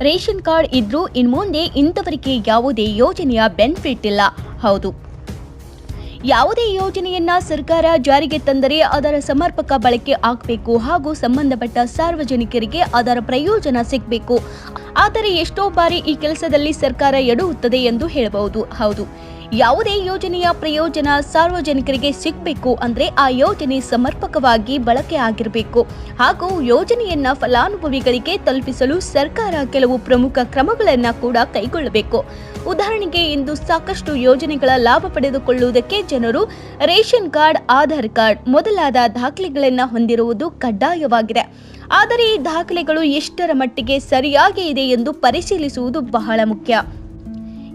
Ration card ಇದ್ರೂ ಇನ್ಮುಂದೆ ಇಂಥವರಿಗೆ ಯಾವುದೇ ಯೋಜನೆಯ ಬೆನಿಫಿಟ್ ಇಲ್ಲ. ಹೌದು. ಯಾವುದೇ ಯೋಜನೆಯನ್ನ ಸರ್ಕಾರ ಜಾರಿಗೆ ತಂದರೆ ಅದರ ಸಮರ್ಪಕ ಬಳಕೆ ಆಗಬೇಕು ಹಾಗೂ ಸಂಬಂಧಪಟ್ಟ ಸಾರ್ವಜನಿಕರಿಗೆ ಅದರ ಪ್ರಯೋಜನ ಸಿಗಬೇಕು. ಆದರೆ ಎಷ್ಟೋ ಬಾರಿ ಈ ಕೆಲಸದಲ್ಲಿ ಸರ್ಕಾರ ಎಡುತ್ತದೆ ಎಂದು ಹೇಳಬಹುದು. ಹೌದು. ಯಾವುದೇ ಯೋಜನೆಯ ಪ್ರಯೋಜನ ಸಾರ್ವಜನಿಕರಿಗೆ ಸಿಗಬೇಕು ಅಂದ್ರೆ ಆ ಯೋಜನೆ ಸಮರ್ಪಕವಾಗಿ ಬಳಕೆ ಆಗಿರಬೇಕು. ಹಾಗೂ ಯೋಜನೆಯನ್ನ ಫಲಾನುಭವಿಗಳಿಗೆ ತಲುಪಿಸಲು ಸರ್ಕಾರ ಕೆಲವು ಪ್ರಮುಖ ಕ್ರಮಗಳನ್ನ ಕೂಡ ಕೈಗೊಳ್ಳಬೇಕು. ಉದಾಹರಣೆಗೆ ಇಂದು ಸಾಕಷ್ಟು ಯೋಜನೆಗಳ ಲಾಭ ಪಡೆದುಕೊಳ್ಳುವುದಕ್ಕೆ ಜನರು ರೇಷನ್ ಕಾರ್ಡ್, ಆಧಾರ್ ಕಾರ್ಡ್ ಮೊದಲಾದ ದಾಖಲೆಗಳನ್ನು ಹೊಂದಿರುವುದು ಕಡ್ಡಾಯವಾಗಿದೆ. ಆದರೆ ಈ ದಾಖಲೆಗಳು ಎಷ್ಟರ ಮಟ್ಟಿಗೆ ಸರಿಯಾಗಿ ಇದೆ ಎಂದು ಪರಿಶೀಲಿಸುವುದು ಬಹಳ ಮುಖ್ಯ.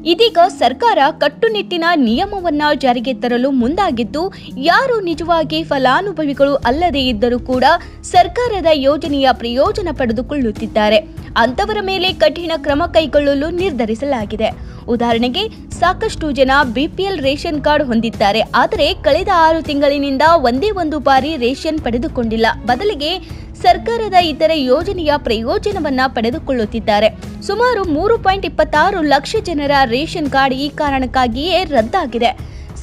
ಇದೀಗ ಸರ್ಕಾರ ಕಟ್ಟುನಿಟ್ಟಿನ ನಿಯಮವನ್ನ ಜಾರಿಗೆ ತರಲು ಮುಂದಾಗಿದ್ದು, ಯಾರು ನಿಜವಾಗಿ ಫಲಾನುಭವಿಗಳು ಅಲ್ಲದೇ ಇದ್ದರೂ ಕೂಡ ಸರ್ಕಾರದ ಯೋಜನೆಯ ಪ್ರಯೋಜನ ಪಡೆದುಕೊಳ್ಳುತ್ತಿದ್ದಾರೆ. ಅಂತವರ ಮೇಲೆ ಕಠಿಣ ಕ್ರಮ ಕೈಗೊಳ್ಳಲು ನಿರ್ಧರಿಸಲಾಗಿದೆ. ಉದಾಹರಣೆಗೆ, ಸಾಕಷ್ಟು ಜನ ಬಿಪಿಎಲ್ ರೇಷನ್ ಕಾರ್ಡ್ ಹೊಂದಿದ್ದಾರೆ. ಆದರೆ, ಕಳೆದ ಆರು ತಿಂಗಳಿನಿಂದ ಒಂದೇ ಒಂದು ಬಾರಿ ರೇಷನ್ ಪಡೆದುಕೊಂಡಿಲ್ಲ. ಬದಲಿಗೆ ಸರ್ಕಾರದ ಇತರೆ ಯೋಜನೆಯ ಪ್ರಯೋಜನವನ್ನ ಪಡೆದುಕೊಳ್ಳುತ್ತಿದ್ದಾರೆ. ಸುಮಾರು ಮೂರು ಪಾಯಿಂಟ್ ಇಪ್ಪತ್ತಾರು ಲಕ್ಷ ಜನರ ರೇಷನ್ ಕಾರ್ಡ್ ಈ ಕಾರಣಕ್ಕಾಗಿಯೇ ರದ್ದಾಗಿದೆ.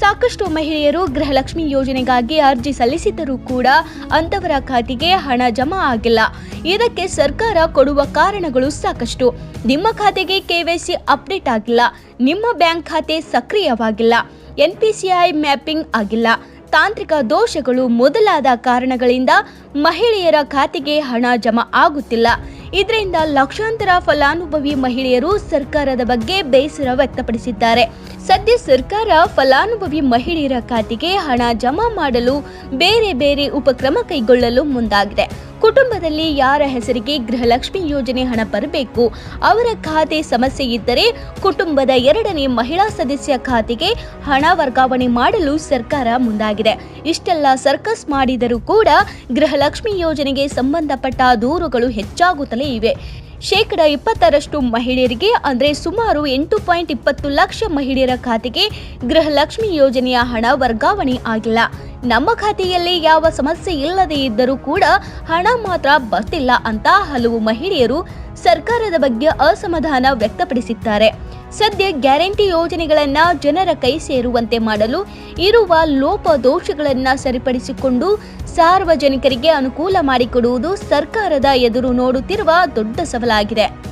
ಸಾಕಷ್ಟು ಮಹಿಳೆಯರು ಗೃಹಲಕ್ಷ್ಮಿ ಯೋಜನೆಗಾಗಿ ಅರ್ಜಿ ಸಲ್ಲಿಸಿದ್ದರೂ ಕೂಡ ಅಂತವರ ಖಾತೆಗೆ ಹಣ ಜಮಾ ಆಗಿಲ್ಲ. ಇದಕ್ಕೆ ಸರ್ಕಾರ ಕೊಡುವ ಕಾರಣಗಳು ಸಾಕಷ್ಟು. ನಿಮ್ಮ ಖಾತೆಗೆ ಕೆವೈಸಿ ಅಪ್ಡೇಟ್ ಆಗಿಲ್ಲ. ನಿಮ್ಮ ಬ್ಯಾಂಕ್ ಖಾತೆ ಸಕ್ರಿಯವಾಗಿಲ್ಲ. ಎನ್ಪಿಸಿಐ ಮ್ಯಾಪಿಂಗ್ ಆಗಿಲ್ಲ. ತಾಂತ್ರಿಕ ದೋಷಗಳು ಮೊದಲಾದ ಕಾರಣಗಳಿಂದ ಮಹಿಳೆಯರ ಖಾತೆಗೆ ಹಣ ಜಮಾ ಆಗುತ್ತಿಲ್ಲ. ಇದರಿಂದ ಲಕ್ಷಾಂತರ ಫಲಾನುಭವಿ ಮಹಿಳೆಯರು ಸರ್ಕಾರದ ಬಗ್ಗೆ ಬೇಸರ ವ್ಯಕ್ತಪಡಿಸಿದ್ದಾರೆ. ಸದ್ಯ ಸರ್ಕಾರ ಫಲಾನುಭವಿ ಮಹಿಳೆಯರ ಖಾತೆಗೆ ಹಣ ಜಮಾ ಮಾಡಲು ಬೇರೆ ಬೇರೆ ಉಪಕ್ರಮ ಕೈಗೊಳ್ಳಲು ಮುಂದಾಗಿದೆ. ಕುಟುಂಬದಲ್ಲಿ ಯಾರ ಹೆಸರಿಗೆ ಗೃಹಲಕ್ಷ್ಮಿ ಯೋಜನೆ ಹಣ ಬರಬೇಕು, ಅವರ ಖಾತೆ ಸಮಸ್ಯೆ ಇದ್ದರೆ ಕುಟುಂಬದ ಎರಡನೇ ಮಹಿಳಾ ಸದಸ್ಯ ಖಾತೆಗೆ ಹಣ ವರ್ಗಾವಣೆ ಮಾಡಲು ಸರ್ಕಾರ ಮುಂದಾಗಿದೆ. ಇಷ್ಟೆಲ್ಲ ಸರ್ಕಸ್ ಮಾಡಿದರೂ ಕೂಡ ಗೃಹಲಕ್ಷ್ಮಿ ಯೋಜನೆಗೆ ಸಂಬಂಧಪಟ್ಟ ದೂರುಗಳು ಹೆಚ್ಚಾಗುತ್ತಲೇ ಇವೆ. ಶೇಕಡ ಇಪ್ಪತ್ತರಷ್ಟು ಮಹಿಳೆಯರಿಗೆ, ಅಂದರೆ ಸುಮಾರು ಎಂಟು ಪಾಯಿಂಟ್ ಇಪ್ಪತ್ತು ಲಕ್ಷ ಮಹಿಳೆಯರ ಖಾತೆಗೆ ಗೃಹಲಕ್ಷ್ಮಿ ಯೋಜನೆಯ ಹಣ ವರ್ಗಾವಣೆ ಆಗಿಲ್ಲ. ನಮ್ಮ ಖಾತೆಯಲ್ಲಿ ಯಾವ ಸಮಸ್ಯೆ ಇಲ್ಲದೇ ಇದ್ದರೂ ಕೂಡ ಹಣ ಮಾತ್ರ ಬರ್ತಿಲ್ಲ ಅಂತ ಹಲವು ಮಹಿಳೆಯರು ಸರ್ಕಾರದ ಬಗ್ಗೆ ಅಸಮಾಧಾನ ವ್ಯಕ್ತಪಡಿಸಿದ್ದಾರೆ. ಸದ್ಯ ಗ್ಯಾರಂಟಿ ಯೋಜನೆಗಳನ್ನ ಜನರ ಕೈ ಸೇರುವಂತೆ ಮಾಡಲು ಇರುವ ಲೋಪದೋಷಗಳನ್ನ ಸರಿಪಡಿಸಿಕೊಂಡು ಸಾರ್ವಜನಿಕರಿಗೆ ಅನುಕೂಲ ಮಾಡಿಕೊಡುವುದು ಸರ್ಕಾರದ ಎದುರು ನೋಡುತ್ತಿರುವ ದೊಡ್ಡ ಸವಾಲಾಗಿದೆ.